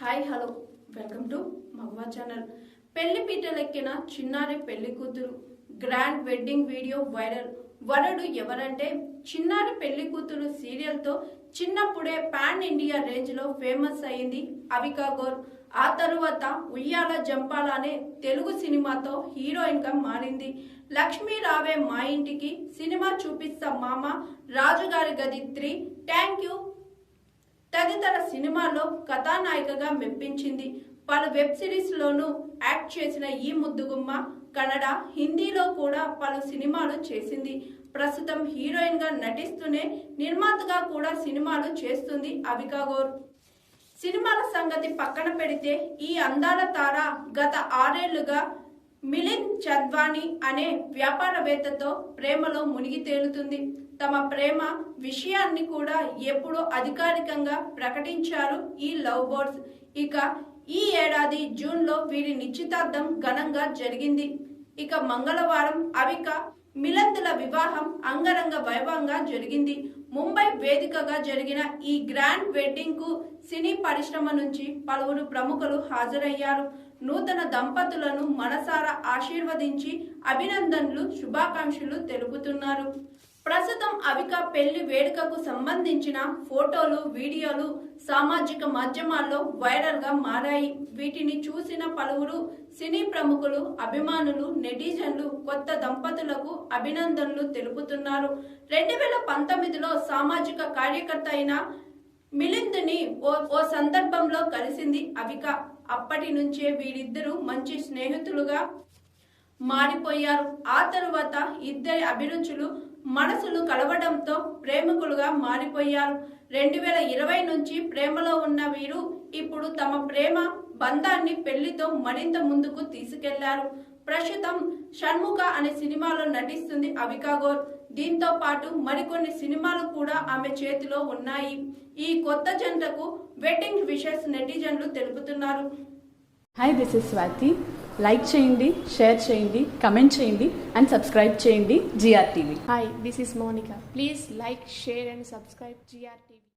Hi hello. Welcome to Magava channel. పెళ్ళి పీటలెక్కిన చిన్నారి పెళ్ళి కూతురు. Grand wedding video viral. వరడు ఎవరంటే చిన్నారి పెళ్ళి కూతురు సీరియల్తో చిన్నప్పుడే పాన్ ఇండియా రేంజ్లో ఫేమస్ అయింది అవికా గోర్. ఆ తరువాత ఉయ్యాల జంపాలనే తెలుగు సినిమాతో హీరోయిన్గా మారింది. లక్ష్మీ రావే మా ఇంటికి సినిమా చూపిస్తా మామ. రాజుగారి గది త్రీ. Thank you. తదితర సినిమాల్లో కథానాయికగా మెప్పించింది. పలు వెబ్ సిరీస్ లోనూ యాక్ట్ చేసిన ఈ ముద్దుగుమ్మ కన్నడ హిందీలో కూడా పలు సినిమాలు చేసింది. ప్రస్తుతం హీరోయిన్గా నటిస్తూనే నిర్మాతగా కూడా సినిమాలు చేస్తుంది అవికా గౌర్. సినిమాల సంగతి పక్కన పెడితే ఈ అందాల తార గత ఆరేళ్ళుగా మిలింద్ చద్వాణి అనే వ్యాపారవేత్తతో ప్రేమలో మునిగి తేలుతుంది. తమ ప్రేమ విషయాన్ని కూడా ఎప్పుడో అధికారికంగా ప్రకటించారు ఈ లవ్ బర్డ్స్. ఇక ఈ ఏడాది జూన్లో వీరి నిశ్చితార్థం ఘనంగా జరిగింది. ఇక మంగళవారం అవిక మిలందుల వివాహం అంగరంగ వైభవంగా జరిగింది. ముంబై వేదికగా జరిగిన ఈ గ్రాండ్ వెడ్డింగ్కు సినీ పరిశ్రమ నుంచి పలువురు ప్రముఖులు హాజరయ్యారు. నూతన దంపతులను మనసారా ఆశీర్వదించి అభినందనలు శుభాకాంక్షలు తెలుపుతున్నారు. ప్రస్తుతం అవిక పెళ్ళి వేడుకకు సంబంధించిన ఫోటోలు వీడియోలు సామాజిక మాధ్యమాల్లో వైరల్గా మారాయి. వీటిని చూసిన పలువురు సినీ ప్రముఖులు అభిమానులు నెటిజన్లు కొత్త దంపతులకు అభినందనలు తెలుపుతున్నారు. రెండు వేల పంతొమ్మిదిలో సామాజిక కార్యకర్త అయిన మిలింద్ని ఓ ఓ సందర్భంలో కలిసింది అవిక అప్పటి నుంచే వీరిద్దరూ మంచి స్నేహితులుగా మారిపోయారు. ఆ తరువాత ఇద్దరి అభిరుచులు మనసులు కలవడంతో ప్రేమికులుగా మారిపోయారు. రెండు వేల ఇరవై నుంచి ప్రేమలో ఉన్న వీరు ఇప్పుడు తమ ప్రేమ బంధాన్ని పెళ్ళితో మరింత ముందుకు తీసుకెళ్ళారు. ప్రస్తుతం షణ్ముఖ అనే సినిమాలో నటిస్తుంది అవికా గోర్. దీంతో పాటు మరికొన్ని సినిమాలు కూడా ఆమె చేతిలో ఉన్నాయి ఈ కొత్త జంటకు వెడ్డింగ్ విషెస్ నెటిజన్లు తెలుపుతున్నారు hi this is Swathi like చేయండి షేర్ చేయండి కమెంట్ చేయండి అండ్ సబ్స్క్రైబ్ చేయండి GR TV Hi, this is Monica. Please like, share, and subscribe GRTV.